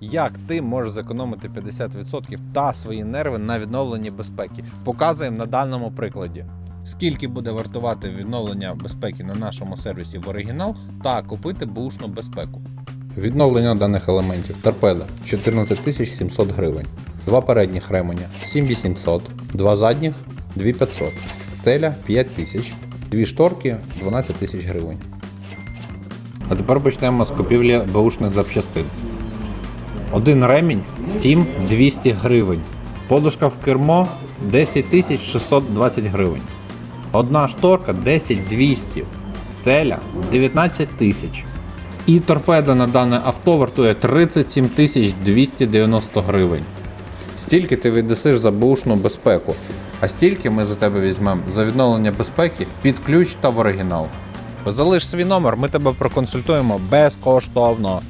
Як ти можеш зекономити 50% та свої нерви на відновленні безпеки? Показуємо на даному прикладі. Скільки буде вартувати відновлення безпеки на нашому сервісі в оригінал та купити бушну безпеку? Відновлення даних елементів торпеда 14 700 гривень, два передніх ременя 7800, два задніх 2500, стеля 5000, дві шторки 12 тисяч гривень. А тепер почнемо з купівлі беушних запчастин. Один ремінь 7200 гривень. Подушка в кермо 10 620 гривень. Одна шторка 10200. Стеля 19 тисяч. І торпеда на дане авто вартує 37 290 гривень. Стільки ти віддасиш за бушну безпеку, а стільки ми за тебе візьмемо за відновлення безпеки під ключ та в оригінал. Залиш свій номер, ми тебе проконсультуємо безкоштовно.